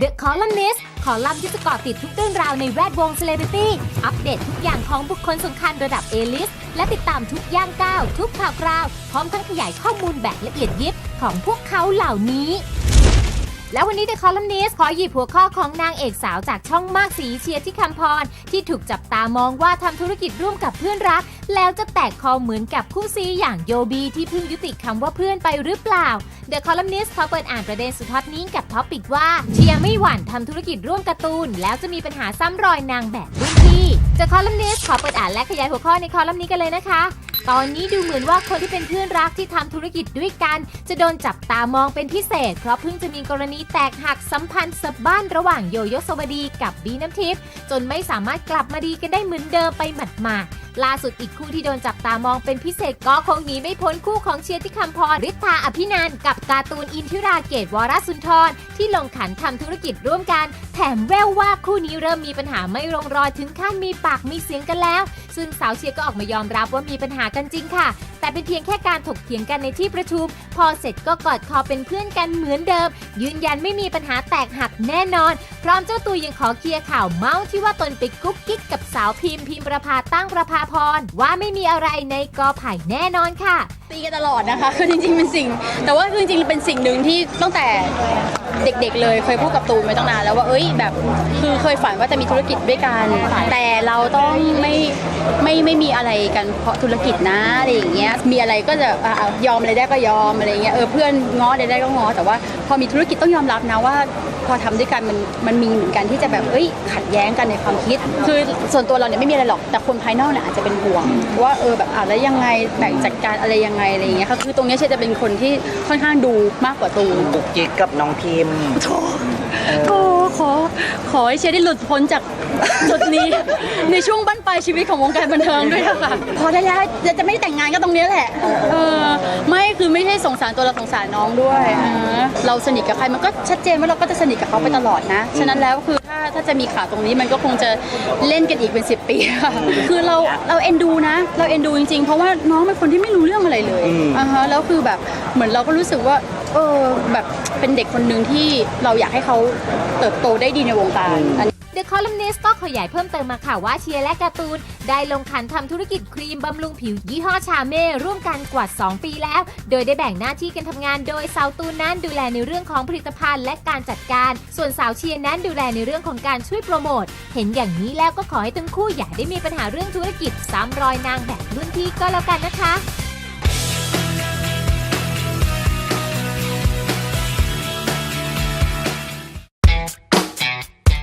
The Columnist คอลัมน์ที่จะเกาะติดทุกเรื่องราวในแวดวงเซเลบริตี้ อัปเดตทุกอย่างของบุคคลสำคัญระดับ A อลิส และติดตามทุกย่างก้าว ทุกข่าวคราว พร้อมทั้งขยายข้อมูลแบบละเอียดยิบของพวกเขาเหล่านี้ แล้ววันนี้ The Columnist ขอหยิบหัวข้อของนางเอกสาวจากช่องมากสีเชียร์ที่คำพร ที่ถูกจับตามองว่าทำธุรกิจร่วมกับเพื่อนรัก แล้วจะแตกคอเหมือนกับคู่ซีอย่างโยบีที่เพิ่งยุติคำว่าเพื่อนไปหรือเปล่า The Columnist ขอเปิดอ่านประเด็นสุดฮอตนี้กับท็อปิกว่าเชียร์ไม่หวั่นทำธุรกิจร่วมการ์ตูน แล้วจะมีปัญหาซ้ำรอยนางแบบรุ่นพี่ The Columnist ขอเปิดอ่านและขยายหัวข้อในคอลัมน์นี้กันเลยนะคะตอนนี้ดูเหมือนว่าคนที่เป็นเพื่อนรักที่ทำธุรกิจด้วยกัน จะโดนจับตามองเป็นพิเศษ เพราะเพิ่งจะมีกรณีแตกหักสัมพันธ์สะบ้านระหว่างโยโยสวดีกับบีน้ำทิพย์จนไม่สามารถกลับมาดีกันได้เหมือนเดิมไปหมาดๆล่าสุดอีกคู่ที่โดนจับตามองเป็นพิเศษก็คงหนีไม่พ้นคู่ของเชียร์ที่คำพรฤทธาอภินันกับการ์ตูนอินทิราเกตวรสุนทร ที่ลงขันทำธุรกิจร่วมกัน แถมแววว่าคู่นี้เริ่มมีปัญหาไม่ลงรอยถึงขั้นมีปากมีเสียงกันแล้ว ซึ่งสาวเชียร์ก็ออกมายอมรับว่ามีปัญหากันจริงค่ะ แต่เป็นเพียงแค่การถกเถียงกันในที่ประชุม พอเสร็จก็กอดคอเป็นเพื่อนกันเหมือนเดิม ยืนยันไม่มีปัญหาแตกหักแน่นอน พร้อมเจ้าตัวยังขอเคลียร์ข่าวเมาส์ที่ว่าตนไปกุ๊กกิ๊กกับสาวพิมพ์พิมประภาตั้งประภาพรว่าไม่มีอะไรในกอไผ่แน่นอนค่ะ ตีกันตลอดนะคะคือจริงๆเป็นสิ่ง แต่ว่าคือจริงๆเป็นสิ่งหนึ่งที่ตั้งแต่ เด็กๆเลยเคยพูดกับตูนไว้ตั้งนานแล้วว่าเอ้ยแบบคือเคยฝันว่าจะมีธุรกิจด้วยกันแต่เราต้องไม่ไม่ไม่มีอะไรกันเพราะธุรกิจนะอะไรอย่างเงี้ยมีอะไรก็จะอะอะยอมอะไรได้ก็ยอมอะไรเงี้ยเออเพื่อนง้ออะไรได้ก็ง้อแต่ว่าพอมีธุรกิจต้องยอมรับนะว่า พอทำด้วยกันมันมันมีเหมือนกันที่จะแบบเอ้ยขัดแย้งกันในความคิด คือส่วนตัวเราเนี่ยไม่มีอะไรหรอกแต่คนภายนอกเนี่ยอาจจะเป็นห่วง ว่าเออแบบอะแล้วยังไงแบ่งจัดการอะไรยังไงอะไรอย่างเงี้ยค่ะคือตรงเนี้ยเชยจะเป็นคนที่ค่อนข้างดูมากกว่าตูนกุกกิ๊กกับน้องพิมพ์โถโอ้ ขอขอให้เชยได้หลุดพ้นจากจุดนี้ ในช่วงบั้นปลายชีวิตของวงการบันเทิงด้วยนะคะพอได้แล้วจะจะไม่แต่งงานก็ตรงเนี้ยแหละ เออไม่คือไม่ใช่สงสารตัวเราสงสารน้องด้วยอ่าเราสนิทกับใครมันก็ชัดเจนว่าเราก็จะสนิทกับเขาไปตลอดนะ ฉะนั้นแล้วคือถ้าถ้าจะมีข่าวตรงนี้มันก็คงจะเล่นกันอีกเป็น 10 ปีค่ะคือเราเราเอ็นดูนะ เราเอ็นดูจริงๆ เพราะว่าน้องเป็นคนที่ไม่รู้เรื่องอะไรเลยอืมอ่าฮะแล้วคือแบบเหมือนเราก็รู้สึกว่า เออแบบเป็นเด็กคนหนึ่งที่เราอยากให้เขาเติบโตได้ดีในวงการอัน The Columnist ก็ขยายเพิ่มเติมมาค่ะว่าเชียร์และการ์ตูน ได้ลงขันทำธุรกิจครีมบำรุงผิวยี่ห้อชาเม่ร่วมกันกว่า 2 ปีแล้ว โดยได้แบ่งหน้าที่กันทำงานโดยสาวตูนนั้นดูแลในเรื่องของผลิตภัณฑ์และการจัดการ ส่วนสาวเชียร์นั้นดูแลในเรื่องของการช่วยโปรโมท เห็นอย่างนี้แล้วก็ขอให้ทั้งคู่อย่าได้มีปัญหาเรื่องธุรกิจซ้ำรอยนางแบบรุ่นพี่ก็แล้วกันนะคะ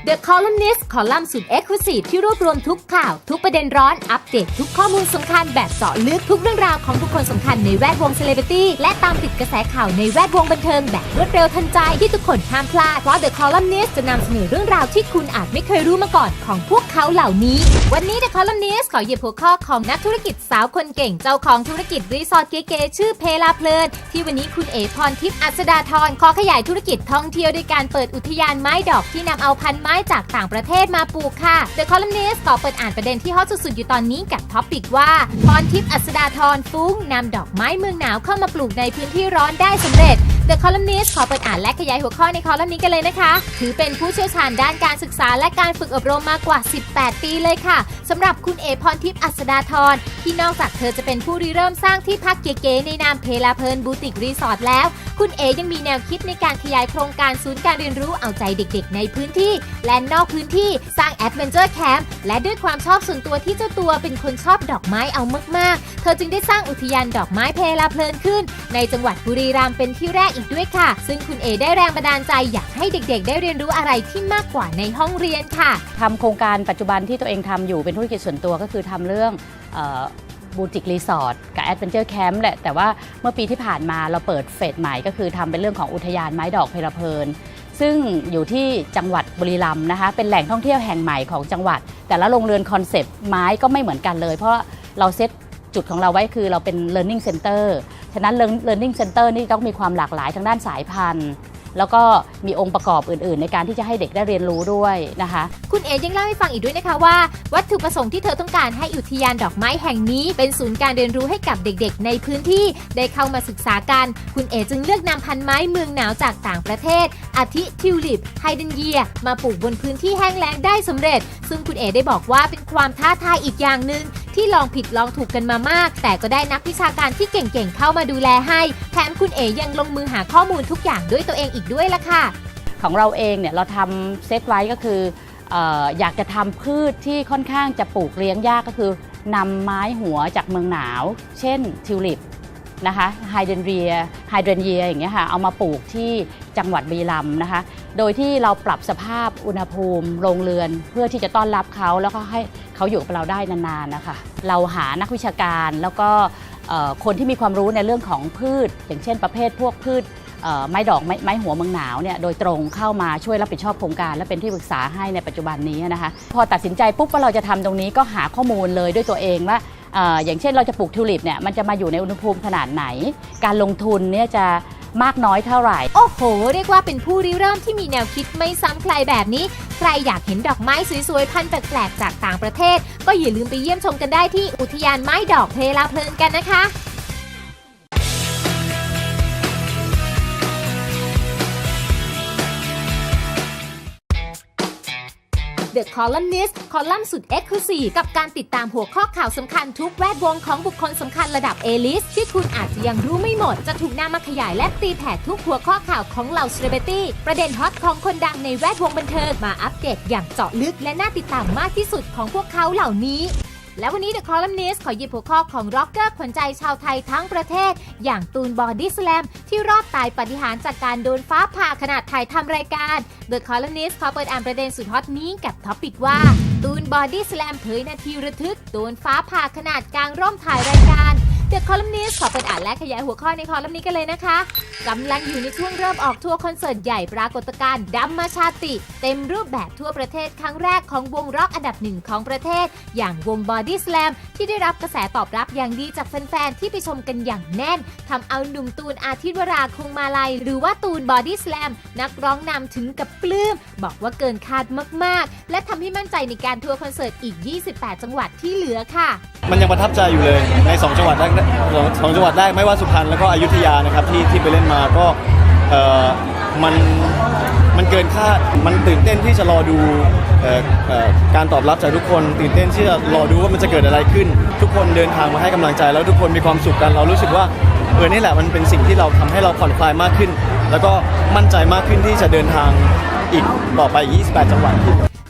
The Columnist คอลัมน์สุด Exclusive ที่รวบรวมทุกข่าว ทุกประเด็นร้อน อัปเดต ทุกข้อมูลสำคัญแบบเจาะลึกทุกเรื่องราวของบุคคลสำคัญในแวดวงเซเลบริตี้และตามติดกระแสข่าวในแวดวงบันเทิงแบบรวดเร็วทันใจที่ทุกคนห้ามพลาด เพราะ The Columnist จะนำเสนอเรื่องราวที่คุณอาจไม่เคยรู้มาก่อนของพวกเขาเหล่านี้ วันนี้ The Columnist ขอหยิบหัวข้อของนักธุรกิจสาวคนเก่ง เจ้าของธุรกิจรีสอร์ทเก๋ๆชื่อเพลาเพลินที่วันนี้คุณเอพรทิพย์อัศดาธรขอขยายธุรกิจท่องเที่ยวด้วยการเปิดอุทยานไม้ดอกที่นำเอาพันไม้จากต่างประเทศมาปลูกค่ะ The Columnist ขอเปิดอ่านประเด็นที่ฮอตสุดๆ อยู่ตอนนี้กับท็อปิกว่าพรทิพย์อัศดาธรฟุ้งนำดอกไม้เมืองหนาวเข้ามาปลูกในพื้นที่ร้อนได้สำเร็จ The Columnist ขอเปิดอ่านและขยายหัวข้อในคอลัมน์นี้กันเลยนะคะ ถือเป็นผู้เชี่ยวชาญด้านการศึกษาและการฝึกอบรมมากว่า 18 ปีเลยค่ะสำหรับคุณเอพรทิพย์อัศดาธรที่นอกจากเธอจะเป็นผู้ริเริ่มสร้างที่พักเก๋ๆในนามเพลาเพลินบูติกรีสอร์ทแล้ว คุณเอยังมีแนวคิดในการขยายโครงการศูนย์การเรียนรู้เอาใจเด็กๆ ในพื้นที่ และนอกพื้นที่สร้างแอดเวนเจอร์แคมป์และด้วยความชอบส่วนตัวที่เจ้าตัวเป็นคนชอบดอกไม้เอามากๆ เธอจึงได้สร้างอุทยานดอกไม้เพลาเพลินขึ้น ในจังหวัดบุรีรัมย์เป็นที่แรกอีกด้วยค่ะ ซึ่งคุณเอได้แรงบันดาลใจอยากให้เด็กๆ ได้เรียนรู้อะไรที่มากกว่าในห้องเรียนค่ะ ทำโครงการปัจจุบันที่ตัวเองทำอยู่เป็นธุรกิจส่วนตัวก็คือทำเรื่องบูติกรีสอร์ทกับแอดเวนเจอร์แคมป์แหละแต่ว่าเมื่อปีที่ผ่านมาเราเปิดเฟสใหม่ก็คือทำเป็นเรื่องของอุทยานไม้ดอกเพลเพลิน ซึ่งอยู่ที่จังหวัดบุรีรัมย์นะคะ เป็นแหล่งท่องเที่ยวแห่งใหม่ของจังหวัด แต่ละโรงเรือนคอนเซปต์ไม้ก็ไม่เหมือนกันเลย เพราะเราเซต จุดของเราไว้คือเราเป็น learning center ฉะนั้น learning center นี่ต้องมีความหลากหลายทางด้านสายพันธุ์ แล้วก็มีองค์ประกอบอื่น ๆ ในการที่จะให้เด็กได้เรียนรู้ด้วยนะคะ คุณเอ๋ยังเล่าให้ฟังอีกด้วยนะคะว่า วัตถุประสงค์ที่เธอต้องการให้อุทยานดอกไม้แห่งนี้ เป็นศูนย์การเรียนรู้ให้กับเด็กๆ ในพื้นที่ได้เข้ามาศึกษากัน คุณเอ๋จึงเลือกนำพันไม้เมืองหนาวจากต่างประเทศ อาทิทิวลิปไฮเดนเยีย มาปลูกบนพื้นที่แห้งแล้งได้สำเร็จ ซึ่งคุณเอ๋ได้บอกว่าเป็นความท้าทายอีกอย่างหนึ่ง ที่ลองผิดลองถูกกันมามาก แต่ก็ได้นักวิชาการที่เก่งๆเข้ามาดูแลให้แถมคุณเอ๋ยังลงมือหาข้อมูลทุกอย่างด้วยตัวเองอีกด้วยล่ะค่ะ ของเราเองเนี่ยเราทำเซตไว้ก็คือเอออยากจะทำพืชที่ค่อนข้างจะปลูกเลี้ยงยากก็คือนำไม้หัวจากเมืองหนาว เช่นทิวลิป นะคะไฮเดรนเรียไฮเดรนเยียอย่างเงี้ยค่ะเอามาปลูกที่จังหวัดบุรีรัมย์นะคะ โดยที่เราปรับสภาพอุณหภูมิโรงเรือน เพื่อที่จะต้อนรับเขาแล้วก็ให้เขาอยู่กับเราได้นานๆนะคะเราหานักวิชาการแล้วก็คนที่มีความรู้ในเรื่องของพืช อย่างเช่นประเภทพวกพืชไม้ดอกไม้ไม้หัวเมืองหนาวเนี่ยโดยตรงเข้ามาช่วยรับผิดชอบโครงการ และเป็นที่ปรึกษาให้ในปัจจุบันนี้นะคะ พอตัดสินใจปุ๊บว่าเราจะทำตรงนี้ก็หาข้อมูลเลยด้วยตัวเองว่า อย่างเช่นเราจะปลูกทิวลิปเนี่ยมันจะมาอยู่ในอุณหภูมิขนาดไหน การลงทุนเนี่ยจะมากน้อยเท่าไหร่ โอ้โห เรียกว่าเป็นผู้ริเริ่มที่มีแนวคิดไม่ซ้ำใครแบบนี้ ใครอยากเห็นดอกไม้สวยๆ พันแปลกๆจากต่างประเทศ ก็อย่าลืมไปเยี่ยมชมกันได้ที่อุทยานไม้ดอกเพลาเพลินกันนะคะ The Columnist คอลัมน์สุด Exclusive กับการติดตามหัวข้อข่าวสำคัญทุกแวดวงของบุคคลสำคัญระดับ A-list ที่คุณอาจจะยังรู้ไม่หมด จะถูกนำมาขยายและตีแผ่ทุกหัวข้อข่าวของเหล่าเซเรตตี้ประเด็นฮอตของคนดังในแวดวงบันเทิงมาอัปเดตอย่างเจาะลึกและน่าติดตามมากที่สุดของพวกเขาเหล่านี้ และวันนี้ The Columnist ขอหยิบหัวข้อของร็อกเกอร์ขวัญใจชาวไทยทั้งประเทศ อย่างตูนบอดี้สแลมที่รอดตายปฏิหารจากการโดนฟ้าผ่าขณะถ่ายทำรายการ The Columnist ขอเปิดอ่านประเด็นสุดฮอตนี้กับท็อปิกว่า ตูนบอดี้สแลมเผยนาทีระทึกโดนฟ้าผ่าขนาดกลางร่มถ่ายรายการ The Columnist ขอเปิดอ่านและขยายหัวข้อในคอลัมน์นี้กันเลยนะคะกำลังอยู่ในช่วงเริ่มออกทัวร์คอนเสิร์ตใหญ่ปรากฏการณ์ดัมมาชาติ เต็มรูปแบบทั่วประเทศครั้งแรกของวงร็อกอันดับหนึ่งของประเทศ อย่างวง Body Slam ที่ได้รับกระแสตอบรับอย่างดีจากแฟนๆ ที่ไปชมกันอย่างแน่นทำเอาหนุ่มตูนอาทิตย์วราคงมาลัย หรือว่าตูน Body Slam นักร้องนำถึงกับปลื้ม บอกว่าเกินคาดมากๆ และทำให้มั่นใจในการทัวร์คอนเสิร์ตอีก 28 จังหวัดที่เหลือค่ะ มันยังประทับใจอยู่เลยใน 2 จังหวัดแรกสองสองจังหวัดแรกไม่ว่าสุพรรณแล้วก็อยุธยานะครับที่ที่ไปเล่นมาก็เอ่อมันมันเกินคาดมันตื่นเต้นที่จะรอดูเอ่อเอ่อการตอบรับจากทุกคน ตื่นเต้นที่จะรอดูว่ามันจะเกิดอะไรขึ้น ทุกคนเดินทางมาให้กำลังใจ แล้วทุกคนมีความสุขกันเรารู้สึกว่าเออนี่แหละมันเป็นสิ่งที่เราทำให้เราผ่อนคลายมากขึ้น แล้วก็มั่นใจมากขึ้นที่จะเดินทางอีกต่อไปอีก28 จังหวัด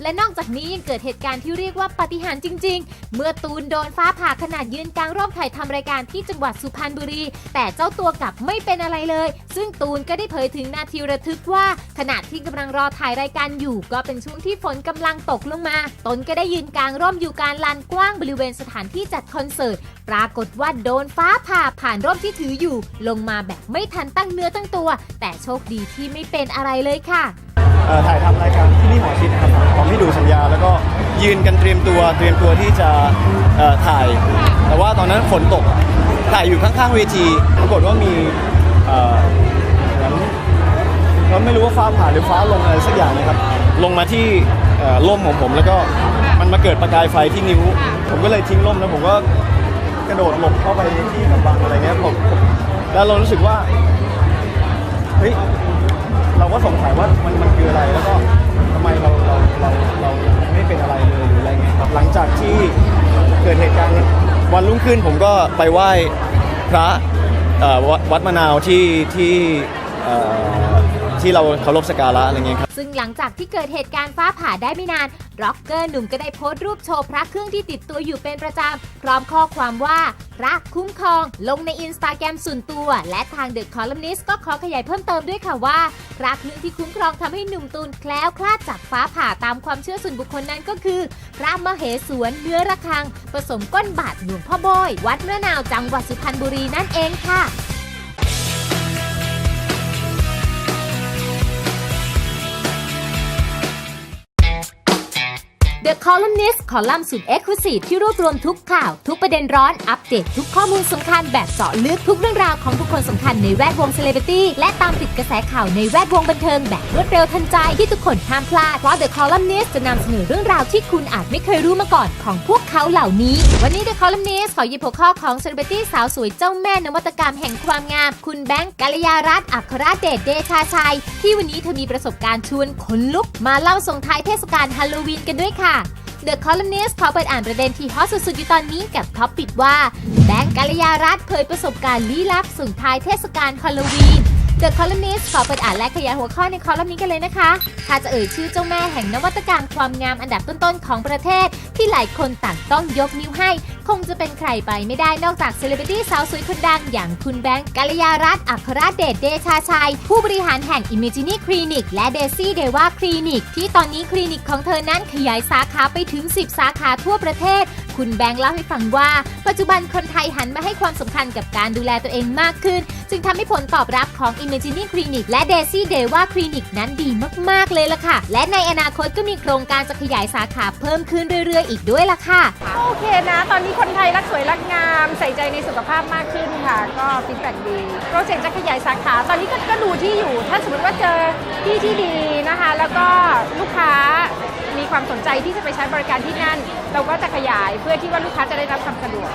และนอกจากนี้ยังเกิดเหตุการณ์ที่เรียกว่าปาฏิหาริย์จริง ๆ เมื่อตูนโดนฟ้าผ่าขนาดยืนกลางร่มถ่ายทำรายการที่จังหวัดสุพรรณบุรี แต่เจ้าตัวกลับไม่เป็นอะไรเลย ซึ่งตูนก็ได้เผยถึงนาทีระทึกว่า ขณะที่กำลังรอถ่ายรายการอยู่ ก็เป็นช่วงที่ฝนกำลังตกลงมา ตนก็ได้ยืนกลางร่มอยู่กลารลานกว้างบริเวณสถานที่จัดคอนเสิร์ตปรากฏว่าโดนฟ้าผ่าผ่านร่มที่ถืออยู่ ลงมาแบบไม่ทันตั้งเนื้อตั้งตัว แต่โชคดีที่ไม่เป็นอะไรเลยค่ะ เอ่อถ่ายทำรายการที่นี่หมอชิดนะครับของพี่ดูสัญญา แล้วก็ยืนกันเตรียมตัวเตรียมตัวที่จะเอ่อถ่าย แต่ว่าตอนนั้นฝนตกถ่ายอยู่ข้างๆเวทีปรากฏว่ามีเอ่อเหมือนเราไม่รู้ว่าฟ้าผ่าหรือฟ้าลงอะไรสักอย่างนะครับ ลงมาที่เอ่อร่มของผมแล้วก็มันมาเกิดประกายไฟที่นิ้ว ผมก็เลยทิ้งร่มแล้วผมก็ กระโดดหลบเข้าไปในที่กำบังอะไรเงี้ยผมผมแล้วเรารู้สึกว่า เฮ้ย เราก็สงสัยว่ามันมันคืออะไรแล้วก็ทำไมเราเราเราเราไม่เป็นอะไรเลยหรืออะไรเงี้ยครับหลังจากที่เกิดเหตุการณ์วันรุ่งขึ้นผมก็ไปไหว้พระเอ่อวัดวัดมะนาวที่ที่เอ่อ ที่เราเคารพสักการะอะไรเงี้ยครับ ซึ่งหลังจากที่เกิดเหตุการณ์ฟ้าผ่าได้ไม่นานร็อกเกอร์หนุ่มก็ได้โพสต์รูปโชว์พระเครื่องที่ติดตัวอยู่เป็นประจำ พร้อมข้อความว่าพระคุ้มครอง ลงในอินสตาแกรมส่วนตัว และทางเดอะคอลัมนิสก็ขอขยายเพิ่มเติมด้วยค่ะว่าพระเครื่องที่คุ้มครองทำให้หนุ่มตูนแคล้วคลาดจากฟ้าผ่าตามความเชื่อส่วนบุคคลนั้นก็คือ พระมเหสวนเนื้อระฆัง ผสมก้นบาทหลวงพ่อโบอยวัดเมะนาวจังหวัดสุพรรณบุรีนั่นเองค่ะ The Columnist คอลัมน์สุดเอ็กซ์คลูซีฟที่รวบรวมทุกข่าว ทุกประเด็นร้อน อัปเดตทุกข้อมูลสำคัญแบบเจาะลึกทุกเรื่องราวของบุคคลสำคัญในแวดวงเซเลบริตี้และตามติดกระแสข่าวในแวดวงบันเทิงแบบรวดเร็วทันใจที่ทุกคนห้ามพลาด เพราะ The Columnist จะนำเสนอเรื่องราวที่คุณอาจไม่เคยรู้มาก่อนของพวกเขาเหล่านี้ วันนี้ The Columnist ขอหยิบหัวข้อของเซเลบริตี้สาวสวยเจ้าแม่นวัตกรรมแห่งความงาม คุณแบงค์กัลยารัตน์อัครเดชเดชาชัยที่วันนี้เธอมีประสบการณ์ชวนขนลุกมาเล่าส่งท้ายเทศกาลฮาโลวีนกันด้วยค่ะ The Columnist ขอเปิดอ่านประเด็นที่ฮอตสุดๆอยู่ตอนนี้กับท็อปปิดว่า แบงก์กัลยารัตเผยประสบการณ์ลี้ลับส่งท้ายเทศกาลฮาโลวีน The Columnist ขอเปิดอ่านและขยายหัวข้อในคอลัมน์นี้กันเลยนะคะถ้าจะเอ่ยชื่อเจ้าแม่แห่งนวัตกรรมความงามอันดับต้นๆของประเทศ ที่หลายคนต่างต้องยกนิ้วให้ คงจะเป็นใครไปไม่ได้นอกจากเซเลบริตี้สาวสวยคนดัง อย่างคุณแบงก์กัลยารัตน์อัครเดชเดชาชัย ผู้บริหารแห่ง Imagine Clinic และ Daisy d e w a Clinic ที่ตอนนี้คลินิกของเธอนั้นขยายสาขาไปถึง 10 สาขาทั่วประเทศ คุณแบงค์เล่าให้ฟังว่า ปัจจุบันคนไทยหันมาให้ความสำคัญกับการดูแลตัวเองมากขึ้น จึงทำให้ผลตอบรับของ Imagine Clinic และ Daisy d e w a Clinic นั้นดีมาก ๆ เลยล่ะค่ะ และในอนาคตก็มีโครงการจะขยายสาขาเพิ่มขึ้นเรื่อย ๆ อีกด้วยล่ะค่ะ โอเคนะ ตอนนี้คนไทยรักสวยรักงาม ใส่ใจในสุขภาพมากขึ้นค่ะ ก็ฟีดแบ็กดีโปรเจกต์จะขยายสาขา ตอนนี้ก็ดูที่อยู่ ถ้าสมมติว่าเจอที่ที่ดีนะคะ แล้วก็ลูกค้า มีความสนใจที่จะไปใช้บริการที่นั่น เราก็จะขยายเพื่อที่ว่าลูกค้าจะได้รับความสะดวก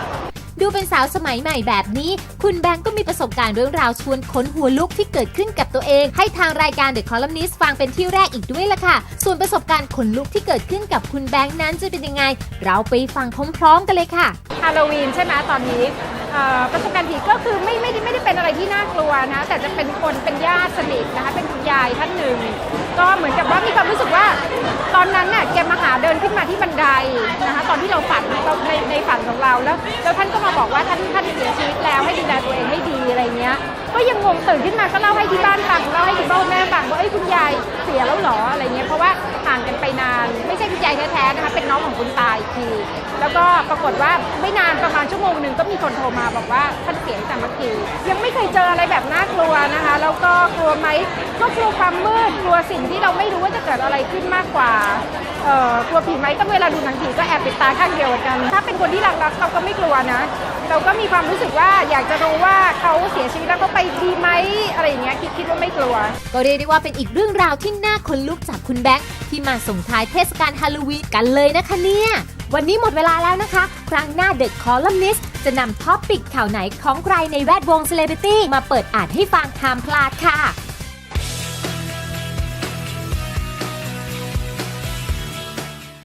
ดูเป็นสาวสมัยใหม่แบบนี้ คุณแบงก์ก็มีประสบการณ์เรื่องราวชวนขนหัวลุกที่เกิดขึ้นกับตัวเอง ให้ทางรายการ The Columnist ฟังเป็นที่แรกอีกด้วยล่ะค่ะ ส่วนประสบการณ์ขนลุกที่เกิดขึ้นกับคุณแบงก์นั้นจะเป็นยังไง เราไปฟังพร้อมๆ กันเลยค่ะ ฮาโลวีนใช่ไหมตอนนี้เอ่อ ประสบการณ์ผีก็คือไม่ไม่ได้ไม่ได้เป็นอะไรที่น่ากลัวนะ แต่จะเป็นคนเป็นญาติสนิทนะคะ เป็นคุณยายท่านหนึ่ง ก็เหมือนกับว่ามีความรู้สึกว่า ตอนนั้นน่ะแกมาหาเดินขึ้นมาที่บันไดนะคะ ตอนที่เราฝันเราในในฝันของเราแล้ว แล้วท่านก็มาบอกว่าท่านท่านเสียชีวิตแล้วให้ดูแลตัวเองให้ดีอะไรเงี้ย ก็ยังงงตื่นขึ้นมาก็เล่าให้ที่บ้านฟังเล่าให้คุณพ่อแม่ฟังว่าเอ้ยคุณยายเสียแล้วเหรออะไรเงี้ยเพราะว่า น้องของคุณตาอีกที แล้วก็ปรากฏว่าไม่นานประมาณชั่วโมงหนึ่งก็มีคนโทรมาบอกว่าท่านเสียจากเมื่อกี้ยังไม่เคยเจออะไรแบบน่ากลัวนะคะ แล้วก็กลัวไหมก็กลัวความมืดกลัวสิ่งที่เราไม่รู้ว่าจะเกิดอะไรขึ้นมากกว่าเอ่อกลัวผีไหมก็เวลาดูหนังผีก็แอบปิดตาข้างเดียวเหมือนกัน ถ้าเป็นคนที่รักรักเราก็ไม่กลัวนะ เราก็มีความรู้สึกว่าอยากจะรู้ว่าเขา สียชีวิตแล้วเขาไปดีไหมอะไรอย่างเงี้ยคิดคิดว่าไม่กลัว ก็เรียกได้ว่าเป็นอีกเรื่องราวที่น่าขนลุกจากคุณแบงค์ที่มาส่งท้ายเทศกาลฮาโลวีนกันเลยนะคะเนี่ย วันนี้หมดเวลาแล้วนะคะ ครั้งหน้าเด็กคอลัมนิสจะนำท็อปปิกข่าวไหนของใครในแวดวงเซเลบริตี้มาเปิดอ่านให้ฟังห้ามพลาดค่ะ